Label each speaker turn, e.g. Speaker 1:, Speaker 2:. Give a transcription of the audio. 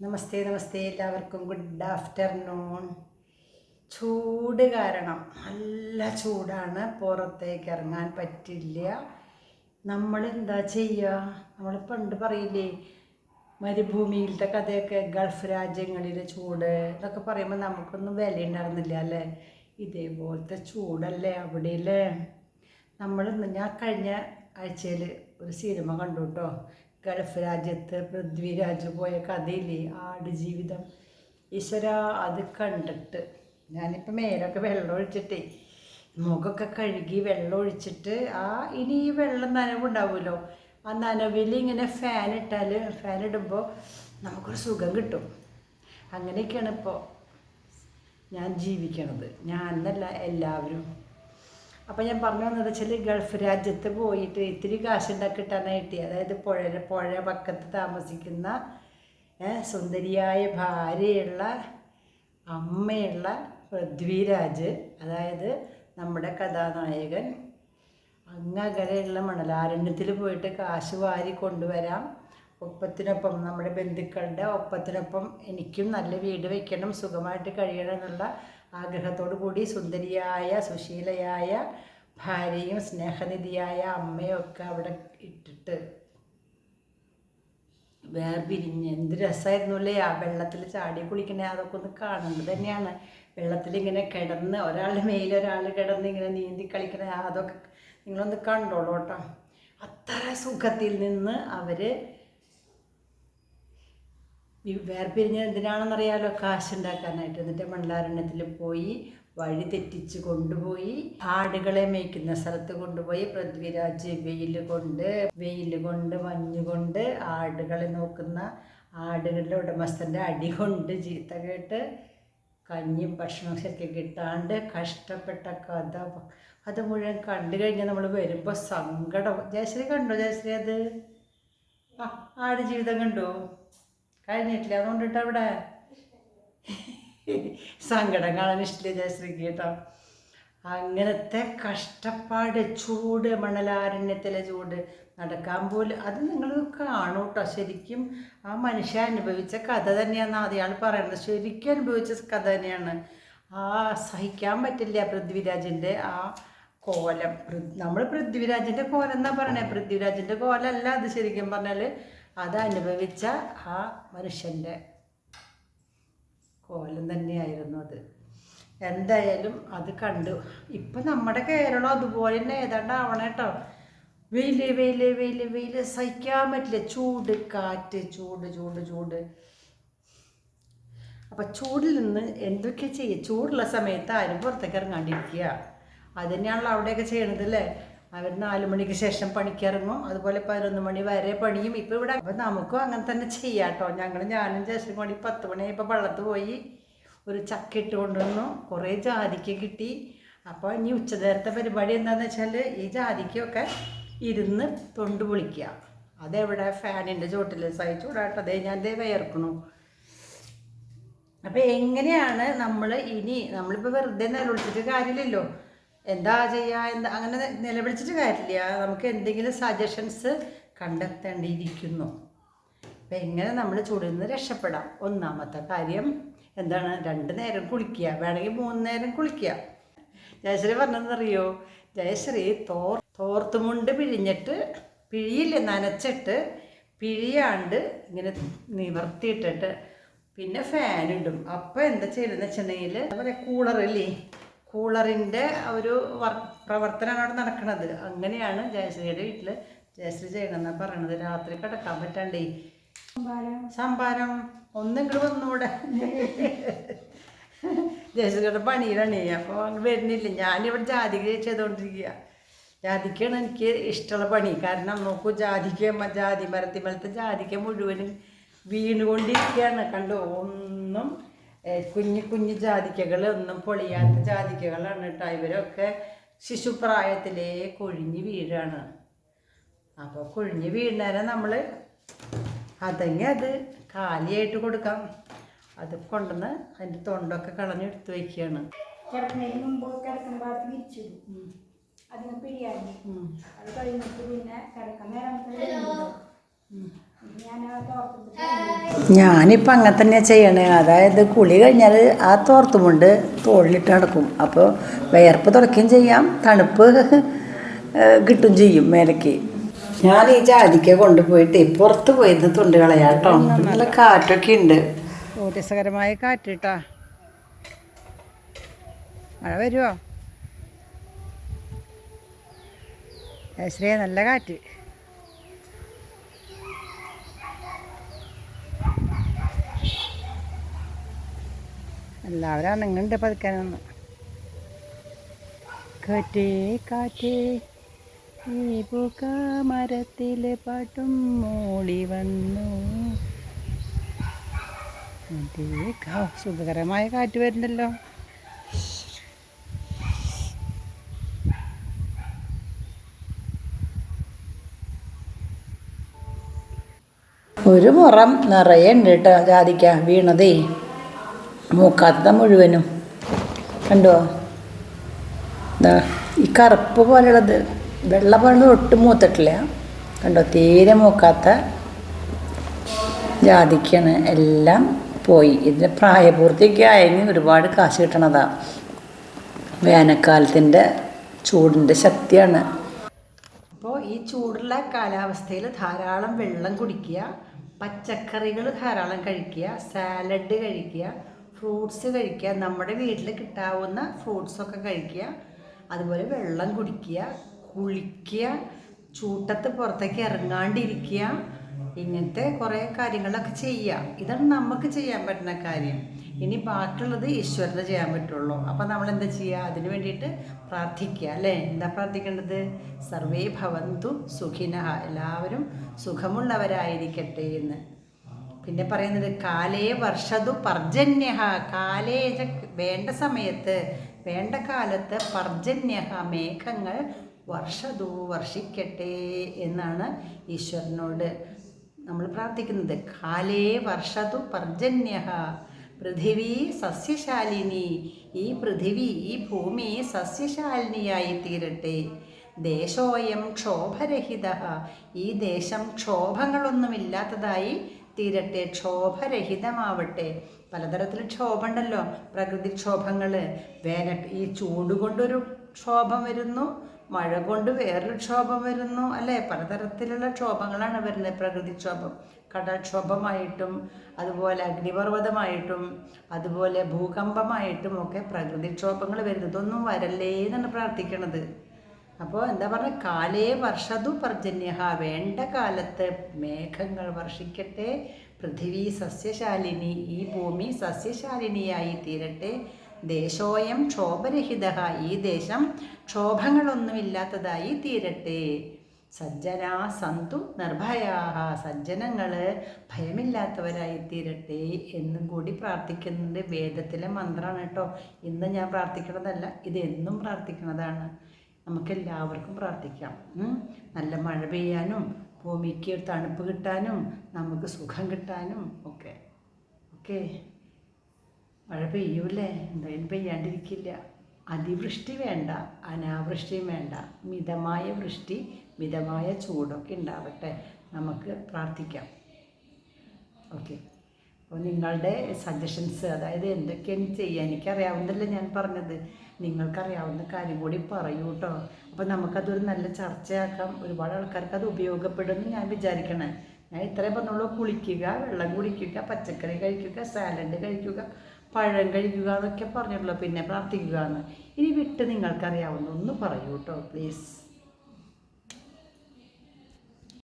Speaker 1: നമസ്തേ നമസ്തേ എല്ലാവർക്കും. Good afternoon ചൂട് കാരണം നല്ല ചൂടാണ്. പുറത്തേക്ക് ഇറങ്ങാൻ പറ്റില്ല. നമ്മൾ എന്താ ചെയ്യുക നമ്മൾ പണ്ട് പറയില്ലേ മരുഭൂമിയിലത്തെ കഥയൊക്കെ ഗൾഫ് രാജ്യങ്ങളിലെ ചൂട് എന്നൊക്കെ പറയുമ്പോൾ നമുക്കൊന്നും വില ഉണ്ടായിരുന്നില്ല അല്ലേ? ഇതേപോലത്തെ ചൂടല്ലേ അവിടെ അല്ലേ നമ്മൾ ഞാൻ കഴിഞ്ഞ ആഴ്ചയിൽ ഒരു സിനിമ കണ്ടു കേട്ടോ ഗൾഫ് രാജ്യത്ത് പൃഥ്വിരാജ് പോയ കഥയില്ലേ ആട് ജീവിതം. ഈശ്വര അത് കണ്ടിട്ട് ഞാനിപ്പോൾ മേലൊക്കെ വെള്ളം ഒഴിച്ചിട്ടേ മുഖമൊക്കെ കഴുകി വെള്ളം ഒഴിച്ചിട്ട് ആ ഇനി ഈ വെള്ളം നനവുണ്ടാവുമല്ലോ ആ നനവിൽ ഇങ്ങനെ ഫാൻ ഇട്ടാൽ ഫാൻ ഇടുമ്പോൾ നമുക്കൊരു സുഖം കിട്ടും. അങ്ങനെയൊക്കെയാണ് ഇപ്പോൾ ഞാൻ ജീവിക്കണത്. ഞാൻ എന്നല്ല എല്ലാവരും അപ്പം ഞാൻ പറഞ്ഞു വന്നത് വെച്ചാൽ ഗൾഫ് രാജ്യത്ത് പോയിട്ട് ഇത്തിരി കാശുണ്ടാക്കി കിട്ടാനായിട്ട് അതായത് പുഴ പുഴ പക്കത്ത് താമസിക്കുന്ന സുന്ദരിയായ ഭാര്യയുള്ള അമ്മയുള്ള പൃഥ്വിരാജ് അതായത് നമ്മുടെ കഥാനായകൻ. അങ്ങകലെയുള്ള മണലാരണ്യത്തിൽ പോയിട്ട് കാശ് വാരി കൊണ്ടുവരാം. ഒപ്പത്തിനൊപ്പം നമ്മുടെ ബന്ധുക്കളുടെ ഒപ്പത്തിനൊപ്പം എനിക്കും നല്ല വീട് വയ്ക്കണം സുഖമായിട്ട് കഴിയണം എന്നുള്ള ആഗ്രഹത്തോടു കൂടി സുന്ദരിയായ സുശീലയായ ഭാര്യയും സ്നേഹനിധിയായ അമ്മയും ഒക്കെ അവിടെ ഇട്ടിട്ട് വേർപിരിഞ്ഞ്. എന്ത് രസമായിരുന്നു അല്ലേ ആ വെള്ളത്തിൽ ചാടി കുളിക്കണേ അതൊക്കെ ഒന്ന് കാണേണ്ടത് തന്നെയാണ്. വെള്ളത്തിൽ ഇങ്ങനെ കിടന്ന് ഒരാളുടെ മേൽ ഒരാൾ കിടന്ന് ഇങ്ങനെ നീന്തി കളിക്കണേ അതൊക്കെ നിങ്ങളൊന്ന് കണ്ടോളൂ കേട്ടോ. അത്ര സുഖത്തിൽ നിന്ന് അവർ വേർപിരിഞ്ഞ് എന്തിനാണെന്നറിയാലോ? കാശുണ്ടാക്കാനായിട്ട്. എന്നിട്ട് മണ്ഡലാരണ്യത്തിൽ പോയി വഴി തെറ്റിച്ച് കൊണ്ടുപോയി ആടുകളെ മേയ്ക്കുന്ന സ്ഥലത്ത് കൊണ്ടുപോയി പൃഥ്വിരാജ് വെയിൽ കൊണ്ട് വെയിൽ കൊണ്ട് മഞ്ഞ് കൊണ്ട് ആടുകളെ നോക്കുന്ന ആടുകളുടെ ഉടമസ്ഥന്റെ അടി കൊണ്ട് ചീത്ത കേട്ട് കഞ്ഞിയും ഭക്ഷണവും ശരിക്കും കിട്ടാണ്ട് കഷ്ടപ്പെട്ട കഥ. അത് മുഴുവൻ കണ്ടു കഴിഞ്ഞാൽ നമ്മൾ വരുമ്പോൾ സങ്കടം. ജയശ്രീ കണ്ടോ? ജയശ്രീ അത്? ആ ആട് ജീവിതം കണ്ടോ? കഴിഞ്ഞിട്ടില്ല? അതുകൊണ്ടിട്ട് അവിടെ സങ്കടം കാണാൻ ഇഷ്ടമില്ല ജയശ്രീക്ക് കേട്ടോ. അങ്ങനത്തെ കഷ്ടപ്പാട് ചൂട് മണലാരണ്യത്തിലെ ചൂട് നടക്കാൻ പോലും അത് നിങ്ങൾ കാണൂ കേട്ടോ ശരിക്കും ആ മനുഷ്യ അനുഭവിച്ച കഥ തന്നെയാണ് അയാൾ പറയുന്നത്. ശരിക്കും അനുഭവിച്ച കഥ തന്നെയാണ്. ആ സഹിക്കാൻ പറ്റില്ല പൃഥ്വിരാജിന്റെ ആ കോലം. നമ്മൾ പൃഥ്വിരാജിന്റെ കോലം എന്നാ പറയണേ പൃഥ്വിരാജിന്റെ കോലമല്ല അത് ശരിക്കും പറഞ്ഞാൽ അത് അനുഭവിച്ച ആ മനുഷ്യന്റെ കോലം തന്നെയായിരുന്നു അത്. എന്തായാലും അത് കണ്ടു. ഇപ്പം നമ്മുടെ കേരളം അതുപോലെ തന്നെ ഏതാണ്ട് ആവണം കേട്ടോ. വെയിൽ വെയിൽ വെയിൽ വെയിൽ. സഹിക്കാൻ പറ്റില്ല. ചൂട് കാറ്റ്. ചൂട് ചൂട് ചൂട്. അപ്പം ചൂടിൽ നിന്ന് എന്തൊക്കെ ചെയ്യുക ചൂടുള്ള സമയത്ത് ആരും പുറത്തേക്ക് ഇറങ്ങാണ്ടിരിക്കുക. അത് തന്നെയാണല്ലോ അവിടെയൊക്കെ ചെയ്യണത് അല്ലേ? അവർ നാല് മണിക്ക് ശേഷം പണിക്കിറങ്ങും. അതുപോലെ പതിനൊന്ന് മണി വരെ പണിയും. ഇപ്പോൾ ഇവിടെ അപ്പം നമുക്കും അങ്ങനെ തന്നെ ചെയ്യാം കേട്ടോ ഞങ്ങൾ ഞാനും ശേഷം മണി പത്ത് മണി ഇപ്പോൾ വള്ളത്ത് പോയി ഒരു ചക്ക ഇട്ട് കൊണ്ടുവന്നു. കുറേ ജാതിക്ക് കിട്ടി. അപ്പോൾ ഇനി ഉച്ചനേരത്തെ പരിപാടി എന്താണെന്ന് വെച്ചാൽ ഈ ജാതിക്കൊക്കെ ഇരുന്ന് തൊണ്ട് പൊളിക്കുക. അതെവിടെ? ഫാനിന്റെ ചോട്ടിൽ സഹിച്ചു കൂടാട്ടോ അതേ ഞാൻ ദേ വിയർക്കണു. അപ്പോൾ എങ്ങനെയാണ് നമ്മൾ ഇനി നമ്മളിപ്പോൾ വെറുതെ നിലവിളിച്ചിട്ട് കാര്യമില്ലല്ലോ. എന്താ ചെയ്യുക എന്താ അങ്ങനെ നിലവിളിച്ചിട്ട് കാര്യമില്ല. നമുക്ക് എന്തെങ്കിലും സജഷൻസ് കണ്ടെത്തേണ്ടിയിരിക്കുന്നു. അപ്പം എങ്ങനെ നമ്മൾ ചൂടിൽ നിന്ന് രക്ഷപ്പെടാം. ഒന്നാമത്തെ കാര്യം എന്താണ്? രണ്ട് നേരം കുളിക്കുക. വേണമെങ്കിൽ മൂന്ന് നേരം കുളിക്കുക. ജയശ്രീ പറഞ്ഞതെന്നറിയോ ജയശ്രീ തോർ തോർത്തുമുണ്ട് പിഴിഞ്ഞിട്ട് പിഴിയില്ല നനച്ചിട്ട് പിഴിയാണ്ട് ഇങ്ങനെ നിവർത്തിയിട്ടിട്ട് പിന്നെ ഫാനിടും അപ്പോൾ എന്താ ചെയ്യുന്നത് വെച്ചിട്ടുണ്ടെങ്കിൽ അതുപോലെ കൂളറില്ലേ കൂളറിന്റെ ഒരു വർ പ്രവർത്തനമാണ് അവിടെ നടക്കുന്നത് അങ്ങനെയാണ് ജയശ്രീയുടെ വീട്ടിൽ ജയശ്രീ ചെയ്യണമെന്നാണ് പറയണത്. രാത്രി കിടക്കാൻ പറ്റാണ്ടേ? സംഭാരം. ഒന്നെങ്കിലും വന്നൂടെ? ജയശ്രീയുടെ പണിയിലാണ്. അപ്പോൾ അങ്ങ് വരുന്നില്ല. ഞാനിവിടെ ജാതിക ചെയ്തുകൊണ്ടിരിക്കുക ജാതിക്കാണ് എനിക്ക് ഇഷ്ടമുള്ള പണി. കാരണം നോക്കൂ ജാതിക്ക ജാതി മരത്തി മരത്തെ ജാതിക്ക മുഴുവനും വീണുകൊണ്ടിരിക്കുകയാണ് കണ്ടു? ഒന്നും കുഞ്ഞു കുഞ്ഞു ജാതിക്കകൾ ഒന്നും പൊളിയാത്ത ജാതിക്കകളാണ് കേട്ടോ. ഇവരൊക്കെ ശിശുപ്രായത്തിലേ കൊഴിഞ്ഞ് വീഴാണ്. അപ്പോൾ കൊഴിഞ്ഞ് വീഴുന്നേരം നമ്മൾ അതങ്ങി അത് കാലിയായിട്ട് കൊടുക്കാം. അത് കൊണ്ടുവന്ന് അതിന്റെ തൊണ്ടൊക്കെ കളഞ്ഞെടുത്ത് വയ്ക്കുകയാണ്.
Speaker 2: കിടക്കുന്നതിന് മുമ്പ് കിടക്കുന്ന ഭാഗത്ത് വിരിച്ചിടും. അതിന്
Speaker 1: ഉം.
Speaker 2: അത് കഴിഞ്ഞിട്ട് പിന്നെ കിടക്കാൻ നേരം
Speaker 1: ഞാനിപ്പോൾ അങ്ങനെ തന്നെയാണ് ചെയ്യണേ. അതായത് കുളി കഴിഞ്ഞാൽ ആ തോർത്തുമുണ്ട് തോളിലിട്ട് നടക്കും. അപ്പോൾ വിയർപ്പ് തുടയ്ക്കുകയും ചെയ്യാം തണുപ്പ് കിട്ടും ചെയ്യും മേലക്ക്. ഞാൻ ഈ ജാതിക്ക കൊണ്ടുപോയിട്ട് പുറത്ത് പോയിന്ന് തൊണ്ട് കളയാട്ടോ നല്ല കാറ്റൊക്കെ ഉണ്ട്. രസകരമായ കാറ്റ് കേട്ടാ. മഴ വരുമോ ശ്രീ നല്ല കാറ്റ്. എല്ലാവരും നിങ്ങളുണ്ട് പതുക്കാനൊന്ന്. കാറ്റേ കാറ്റേ ഈ പൂക്ക മരത്തിലെ പാട്ടും മൂളി വന്നു. സുഖകരമായ കാറ്റ് വരുന്നുണ്ടല്ലോ. ഒരു പുറം നിറയെ ഉണ്ട് കേട്ടോ ജാതിക്ക വീണതേ. മൂക്കാത്ത മുഴുവനും. കണ്ടോ? എന്താ ഈ കറുപ്പ് പോലെയുള്ളത് വെള്ള പോലെ ഒട്ടും മൂത്തിട്ടില്ല. കണ്ടോ? തീരെ മൂക്കാത്ത ജാതിക്കാണ്. എല്ലാം പോയി. ഇതിന് പ്രായപൂർത്തിയൊക്കെ ആയെങ്കിൽ ഒരുപാട് കാശ് കിട്ടണതാ. വേനൽക്കാലത്തിന്റെ ചൂടിന്റെ ശക്തിയാണ്. അപ്പോൾ ഈ ചൂടുള്ള കാലാവസ്ഥയിൽ ധാരാളം വെള്ളം കുടിക്കുക പച്ചക്കറികൾ ധാരാളം കഴിക്കുക സാലഡ് കഴിക്കുക ഫ്രൂട്ട്സ് കഴിക്കുക നമ്മുടെ വീട്ടിൽ കിട്ടാവുന്ന ഫ്രൂട്ട്സൊക്കെ കഴിക്കുക അതുപോലെ വെള്ളം കുടിക്കുക കുളിക്കുക ചൂട്ടത്ത് പുറത്തേക്ക് ഇറങ്ങാണ്ടിരിക്കുക ഇങ്ങനത്തെ കുറേ കാര്യങ്ങളൊക്കെ ചെയ്യുക. ഇതാണ് നമുക്ക് ചെയ്യാൻ പറ്റുന്ന കാര്യം. ഇനി ബാക്കിയുള്ളത് ഈശ്വരന് ചെയ്യാൻ പറ്റുള്ളൂ. അപ്പം നമ്മൾ എന്താ ചെയ്യുക? അതിന് വേണ്ടിയിട്ട് പ്രാർത്ഥിക്കുക അല്ലേ? എന്താ പ്രാർത്ഥിക്കേണ്ടത്? സർവേ ഭവന്തു സുഖിനഹ. എല്ലാവരും സുഖമുള്ളവരായിരിക്കട്ടെ എന്ന്. പിന്നെ പറയുന്നത് കാലേ വർഷതു പർജന്യ കാലേ വേണ്ട സമയത്ത് വേണ്ട കാലത്ത് പർജന്യഹ മേഘങ്ങൾ വർഷതു വർഷിക്കട്ടെ എന്നാണ് ഈശ്വരനോട് നമ്മൾ പ്രാർത്ഥിക്കുന്നത്. കാലേ വർഷതു പർജന്യഹ പൃഥിവി സസ്യശാലിനി ഈ പൃഥിവി ഈ ഭൂമി സസ്യശാലിനിയായി തീരട്ടെ. ദേശോയം ക്ഷോഭരഹിത ഈ ദേശം ക്ഷോഭങ്ങളൊന്നുമില്ലാത്തതായി തീരട്ടെ ക്ഷോഭരഹിതമാവട്ടെ. പലതരത്തിൽ ക്ഷോഭമുണ്ടല്ലോ പ്രകൃതി ക്ഷോഭങ്ങൾ വേനൽ ഈ ചൂട് കൊണ്ടൊരു ക്ഷോഭം വരുന്നു മഴ കൊണ്ട് വേറൊരു ക്ഷോഭം വരുന്നു അല്ലേ? പലതരത്തിലുള്ള ക്ഷോഭങ്ങളാണ് വരുന്നത് പ്രകൃതിക്ഷോഭം. കടക്ഷോഭമായിട്ടും അതുപോലെ അഗ്നിപർവതമായിട്ടും അതുപോലെ ഭൂകമ്പമായിട്ടും ഒക്കെ പ്രകൃതിക്ഷോഭങ്ങൾ വരുന്നത്. ഒന്നും വരല്ലേ എന്നാണ് പ്രാർത്ഥിക്കണത്. അപ്പോൾ എന്താ പറയുക കാലേ വർഷതു പർജന്യ വേണ്ട കാലത്ത് മേഘങ്ങൾ വർഷിക്കട്ടെ. പൃഥിവി സസ്യശാലിനി ഈ ഭൂമി സസ്യശാലിനിയായി തീരട്ടെ. ദേശോയം ക്ഷോഭരഹിത ഈ ദേശം ക്ഷോഭങ്ങളൊന്നുമില്ലാത്തതായി തീരട്ടെ. സജ്ജന സന്തു നിർഭയാഹ. സജ്ജനങ്ങൾ ഭയമില്ലാത്തവരായി തീരട്ടെ എന്നും കൂടി പ്രാർത്ഥിക്കുന്നുണ്ട് വേദത്തിലെ മന്ത്രമാണ് കേട്ടോ. ഇന്ന് ഞാൻ പ്രാർത്ഥിക്കണതല്ല ഇത് എന്നും പ്രാർത്ഥിക്കുന്നതാണ് നമുക്കെല്ലാവർക്കും പ്രാർത്ഥിക്കാം. നല്ല മഴ പെയ്യാനും ഭൂമിക്ക് തണുപ്പ് കിട്ടാനും നമുക്ക് സുഖം കിട്ടാനും ഒക്കെ. ഓക്കെ മഴ പെയ്യൂലേ എന്തായാലും പെയ്യാണ്ടിരിക്കില്ല. അതിവൃഷ്ടി വേണ്ട അനാവൃഷ്ടിയും വേണ്ട. മിതമായ വൃഷ്ടി മിതമായ ചൂടൊക്കെ ഉണ്ടാവട്ടെ. നമുക്ക് പ്രാർത്ഥിക്കാം. ഓക്കെ. അപ്പോൾ നിങ്ങളുടെ സജഷൻസ് അതായത് എന്തൊക്കെയാണ് ചെയ്യുക എനിക്കറിയാവുന്നല്ലോ ഞാൻ പറഞ്ഞത്. നിങ്ങൾക്കറിയാവുന്ന കാര്യം കൂടി പറയൂ കേട്ടോ അപ്പോൾ നമുക്കതൊരു നല്ല ചർച്ചയാക്കാം. ഒരുപാട് ആൾക്കാർക്ക് അത് ഉപയോഗപ്പെടുമെന്ന് ഞാൻ വിചാരിക്കണേ. ഞാൻ ഇത്രയും പറഞ്ഞുള്ളൂ. കുളിക്കുക വെള്ളം കുടിക്കുക പച്ചക്കറി കഴിക്കുക സാലഡ് കഴിക്കുക പഴം കഴിക്കുക എന്നൊക്കെ പറഞ്ഞിട്ടുള്ളൂ. പിന്നെ പ്രാർത്ഥിക്കുക എന്ന്. ഇനി വിട്ട് നിങ്ങൾക്കറിയാവുന്ന ഒന്ന് പറയൂ കേട്ടോ പ്ലീസ്